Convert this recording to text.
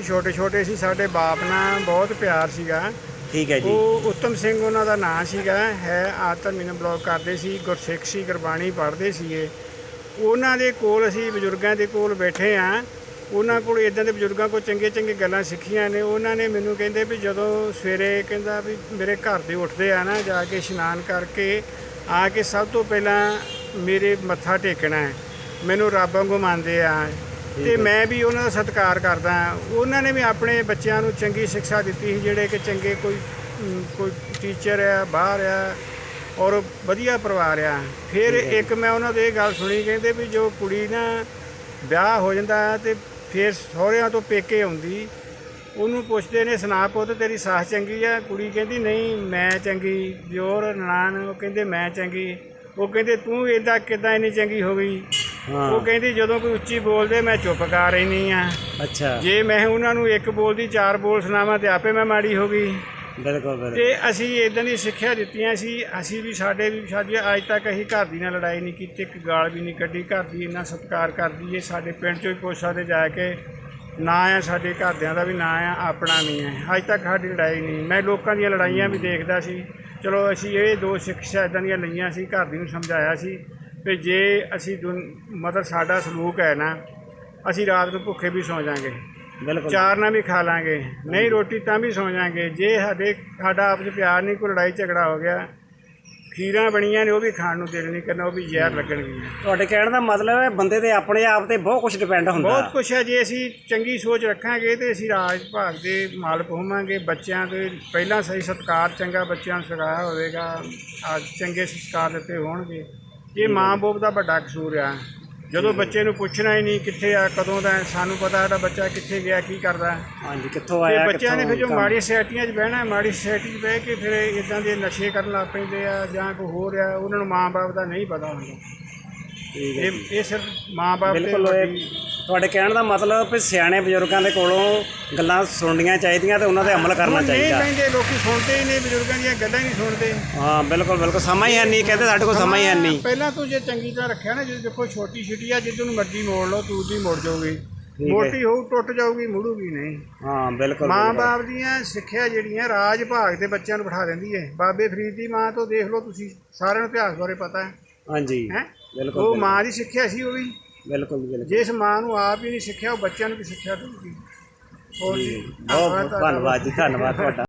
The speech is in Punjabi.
ਅਸੀਂ ਛੋਟੇ ਛੋਟੇ ਸੀ ਸਾਡੇ ਬਾਪ ਨਾਲ ਬਹੁਤ ਪਿਆਰ ਸੀਗਾ। ਠੀਕ ਹੈ ਜੀ। ਉਹ ਉੱਤਮ ਸਿੰਘ ਉਹਨਾਂ ਦਾ ਨਾਂ ਸੀਗਾ ਹੈ ਆਤਮ ਮੈਨੂੰ ਬਲੌਗ ਕਰਦੇ ਸੀ ਗੁਰਸਿੱਖ ਸੀ ਗੁਰਬਾਣੀ ਪੜ੍ਹਦੇ ਸੀਗੇ। ਉਹਨਾਂ ਦੇ ਕੋਲ ਅਸੀਂ ਬਜ਼ੁਰਗਾਂ ਦੇ ਕੋਲ ਬੈਠੇ ਆ ਉਹਨਾਂ ਕੋਲ ਇਦਾਂ ਦੇ ਬਜ਼ੁਰਗਾਂ ਕੋਲ ਚੰਗੇ ਚੰਗੇ ਗੱਲਾਂ ਸਿੱਖੀਆਂ ਨੇ। ਉਹਨਾਂ ਨੇ ਮੈਨੂੰ ਕਹਿੰਦੇ ਵੀ ਜਦੋਂ ਸਵੇਰੇ ਕਹਿੰਦਾ ਵੀ ਮੇਰੇ ਘਰ ਦੇ ਉੱਠਦੇ ਆ ਨਾ ਜਾ ਕੇ ਇਸ਼ਨਾਨ ਕਰਕੇ ਆ ਕੇ ਸਭ ਤੋਂ ਪਹਿਲਾਂ ਮੇਰੇ ਮੱਥਾ ਟੇਕਣਾ ਹੈ। ਮੈਨੂੰ ਰੱਬ ਵਾਂਗੂ ਮੰਨਦੇ ਆ। ਤੇ ਮੈਂ ਵੀ ਉਹਨਾਂ ਦਾ ਸਤਿਕਾਰ ਕਰਦਾ ਹਾਂ। ਉਹਨਾਂ ਨੇ ਵੀ ਆਪਣੇ ਬੱਚਿਆਂ ਨੂੰ ਚੰਗੀ ਸਿੱਖਿਆ ਦਿੱਤੀ ਸੀ ਜਿਹੜੇ ਕਿ ਚੰਗੇ ਕੋਈ ਕੋਈ ਟੀਚਰ ਆ ਬਾਹਰ ਆ ਔਰ ਵਧੀਆ ਪਰਿਵਾਰ ਆ। ਫਿਰ ਇੱਕ ਮੈਂ ਉਹਨਾਂ ਦੇ ਇਹ ਗੱਲ ਸੁਣੀ ਕਹਿੰਦੇ ਵੀ ਜੋ ਕੁੜੀ ਨਾ ਵਿਆਹ ਹੋ ਜਾਂਦਾ ਤੇ ਫਿਰ ਸਹੁਰਿਆਂ ਤੋਂ ਪੇਕੇ ਆਉਂਦੀ ਉਹਨੂੰ ਪੁੱਛਦੇ ਨੇ ਸੁਣਾ ਪੁੱਤ ਤੇਰੀ ਸਾਸ ਚੰਗੀ ਆ? ਕੁੜੀ ਕਹਿੰਦੀ ਨਹੀਂ ਮੈਂ ਚੰਗੀ। ਜੋਰ ਨਾਨ ਉਹ ਕਹਿੰਦੇ ਮੈਂ ਚੰਗੀ। ਉਹ ਕਹਿੰਦੇ ਤੂੰ ਇਦਾਂ ਕਿਦਾਂ ਇੰਨੀ ਚੰਗੀ ਹੋ ਗਈ? ਹਾਂ। ਉਹ ਕਹਿੰਦੀ ਜਦੋਂ ਕੋਈ ਉੱਚੀ ਬੋਲਦੇ ਮੈਂ ਚੁੱਪ ਕਰ ਰਹਿਨੀ ਆ। ਅੱਛਾ। ਜੇ ਮੈਂ ਉਹਨਾਂ ਨੂੰ ਇੱਕ ਬੋਲਦੀ ਚਾਰ ਬੋਲ ਸੁਣਾਵਾਂ ਤੇ ਆਪੇ ਮੈਂ ਮਾੜੀ ਹੋ ਗਈ। ਬਿਲਕੁਲ ਬਿਲਕੁਲ। ਤੇ ਅਸੀਂ ਇਦਾਂ ਦੀ ਸਿੱਖਿਆ ਦਿੱਤੀਆਂ ਸੀ। ਅਸੀਂ ਵੀ ਸਾਡੇ ਵੀ ਸਾਡੀ ਅੱਜ ਤੱਕ ਅਸੀਂ ਘਰ ਦੀ ਨਾਲ ਲੜਾਈ ਨਹੀਂ ਕੀਤੀ ਇੱਕ ਗਾਲ ਵੀ ਨਹੀਂ ਕੱਢੀ। ਘਰ ਦੀ ਇੰਨਾ ਸਤਿਕਾਰ ਕਰਦੀ ਏ ਸਾਡੇ ਪਿੰਡ ਚੋਂ ਹੀ ਪੁੱਛ ਸਕਦੇ ਜਾ ਕੇ ਨਾ ਆ ਸਾਡੇ ਘਰਦਿਆਂ ਦਾ ਵੀ ਨਾ ਆ ਆਪਣਾ ਵੀ ਹੈ ਅੱਜ ਤੱਕ ਸਾਡੀ ਲੜਾਈ ਨਹੀਂ। ਮੈਂ ਲੋਕਾਂ ਦੀਆਂ ਲੜਾਈਆਂ ਵੀ ਦੇਖਦਾ ਸੀ। ਚਲੋ ਅਸੀਂ ਇਹ ਦੋ ਸਿੱਖਿਆ ਇਦਾਂ ਦੀਆਂ ਲਈਆਂ ਸੀ ਘਰ ਦੀ ਨੂੰ ਸਮਝਾਇਆ ਸੀ। ਵੀ ਜੇ ਅਸੀਂ ਦੁਨ- ਮਤਲਬ ਸਾਡਾ ਸਲੂਕ ਹੈ ਨਾ ਅਸੀਂ ਰਾਤ ਨੂੰ ਭੁੱਖੇ ਵੀ ਸੌ ਜਾਾਂਗੇ ਬਿਲਕੁਲ। ਚਾਰ ਨਾਲ ਵੀ ਖਾ ਲਾਂਗੇ ਨਹੀਂ ਰੋਟੀ ਤਾਂ ਵੀ ਸੌ ਜਾਾਂਗੇ ਜੇ ਸਾਡੇ ਸਾਡਾ ਆਪਸ ਪਿਆਰ ਨਹੀਂ ਕੋਈ ਲੜਾਈ ਝਗੜਾ ਹੋ ਗਿਆ ਖੀਰਾਂ ਬਣੀਆਂ ਨੇ ਉਹ ਵੀ ਖਾਣ ਨੂੰ ਦਿਲ ਨਹੀਂ ਕਰਨਾ ਉਹ ਵੀ ਜ਼ਹਿਰ ਲੱਗਣਗੀਆਂ। ਤੁਹਾਡੇ ਕਹਿਣ ਦਾ ਮਤਲਬ ਹੈ ਬੰਦੇ ਦੇ ਆਪਣੇ ਆਪ ਤੇ ਬਹੁਤ ਕੁਝ ਡਿਪੈਂਡ ਹੁੰਦਾ। ਬਹੁਤ ਕੁਛ ਹੈ ਜੇ ਅਸੀਂ ਚੰਗੀ ਸੋਚ ਰੱਖਾਂਗੇ ਤੇ ਅਸੀਂ ਰਾਜ ਭਾਗ ਦੇ ਮਾਲਕ ਹੋਵਾਂਗੇ। ਬੱਚਿਆਂ ਦੇ ਪਹਿਲਾਂ ਸਹੀ ਸਤਕਾਰ ਚੰਗਾ ਬੱਚਿਆਂ ਨੂੰ ਸਿਖਾਇਆ ਹੋਵੇਗਾ ਆ ਚੰਗੇ ਸੰਸਕਾਰ ਦਿੱਤੇ ਹੋਣਗੇ। ਇਹ ਮਾਂ ਬਾਪ ਦਾ ਵੱਡਾ ਕਸੂਰ ਆ। ਜਦੋਂ ਬੱਚੇ ਨੂੰ ਪੁੱਛਣਾ ਹੀ ਨਹੀਂ ਕਿੱਥੇ ਆ ਕਦੋਂ ਦਾ ਹੈ, ਸਾਨੂੰ ਪਤਾ ਸਾਡਾ ਬੱਚਾ ਕਿੱਥੇ ਗਿਆ ਕੀ ਕਰਦਾ ਹੈ। ਹਾਂਜੀ ਕਿੱਥੋਂ ਤੇ ਆਇਆ ਬੱਚਿਆਂ ਨੇ ਫਿਰ ਜੋ ਮਾੜੀ ਸੋਸਾਇਟੀਆਂ 'ਚ ਬਹਿਣਾ ਮਾੜੀ ਸੋਸਾਇਟੀ 'ਚ ਬਹਿ ਕੇ ਫਿਰ ਇਦਾਂ ਦੇ ਨਸ਼ੇ ਕਰਨ ਲੱਗ ਪੈਂਦੇ ਆ ਜਾਂ ਕੋਈ ਹੋ ਰਿਹਾ ਉਹਨਾਂ ਨੂੰ ਮਾਂ-ਬਾਪ ਦਾ ਨਹੀਂ ਪਤਾ ਹੁੰਦਾ। ਠੀਕ ਹੈ ਇਹ ਇਹ ਸਿਰਫ ਮਾਂ-ਬਾਪ ਤੇ ਬਿਲਕੁਲ ਇਹ ਵੱਡੀ ਤੁਹਾਡੇ ਕਹਿਣ ਦਾ ਮਤਲਬ ਵੀ ਸਿਆਣੇ ਬਜ਼ੁਰਗਾਂ ਦੇ ਕੋਲੋਂ ਗੱਲਾਂ ਸੁਣਨੀਆਂ ਚਾਹੀਦੀਆਂ ਤੇ ਉਹਨਾਂ ਤੇ ਅਮਲ ਕਰਨਾ ਨਹੀਂ ਚਾਹੀਦਾ। ਕਹਿੰਦੇ ਲੋਕੀ ਸੁਣਦੇ ਹੀ ਨਹੀਂ ਬਜ਼ੁਰਗਾਂ ਦੀਆਂ ਗੱਲਾਂ ਹੀ ਨਹੀਂ ਸੁਣਦੇ। ਹਾਂ ਬਿਲਕੁਲ ਬਿਲਕੁਲ ਸਮਾਂ ਹੀ ਹੈ ਨਹੀਂ ਕਹਿੰਦੇ ਸਾਡੇ ਕੋਲ ਸਮਾਂ ਹੀ ਹੈ ਨਹੀਂ। ਪਹਿਲਾਂ ਤੂੰ ਜੇ ਚੰਗੀ ਤਰ੍ਹਾਂ ਰੱਖਿਆ ਨਾ ਜੇ ਦੇਖੋ ਛੋਟੀ ਛਿਟੀ ਆ ਜਿੱਦੋਂ ਨੂੰ ਮਰਜ਼ੀ ਮੋੜ ਲਓ ਤੂੰ ਦੀ ਮੁੜ ਜਾਊਗੀ। ਹੈ। ਮੋਟੀ ਹੋਊ ਟੁੱਟ ਜਾਊਗੀ ਮੁੜੂਗੀ ਨਹੀਂ। ਹਾਂ ਬਿਲਕੁਲ ਬਿਲਕੁਲ। ਮਾਂ-ਬਾਪ ਦੀਆਂ ਸਿੱਖਿਆ ਜਿਹੜੀਆਂ ਰਾਜ ਭਾਗ ਦੇ ਬੱਚਿਆਂ ਨੂੰ ਬਿਠਾ ਦਿੰਦੀ ਹੈ। ਬਾਬੇ ਫਰੀਦ ਦੀ ਮਾਂ ਤੋਂ ਦੇਖ ਲਓ ਤੁਸੀਂ ਸਾਰਿਆਂ ਨੂੰ ਇਤਿਹਾਸ ਬਾਰੇ ਪਤਾ ਹੈ। ਹਾਂਜੀ। ਹੈ? ਬਿਲਕੁਲ ਉਹ ਮਾਂ ਦੀ ਸਿੱਖਿਆ ਸੀ ਉਹ ਵੀ। ਬਿਲਕੁਲ ਬਿਲਕੁਲ। ਜਿਸ ਮਾਂ ਨੂੰ ਆਪ ਹੀ ਨਹੀਂ ਸਿੱਖਿਆ ਉਹ ਬੱਚਿਆਂ ਨੂੰ ਕੀ ਸਿੱਖਿਆ ਦੇਊਗੀ ਹੋਰ ਜੀ ਬਹੁਤ ਬਹੁਤ ਧੰਨਵਾਦ ਜੀ ਧੰਨਵਾਦ ਤੁਹਾਡਾ।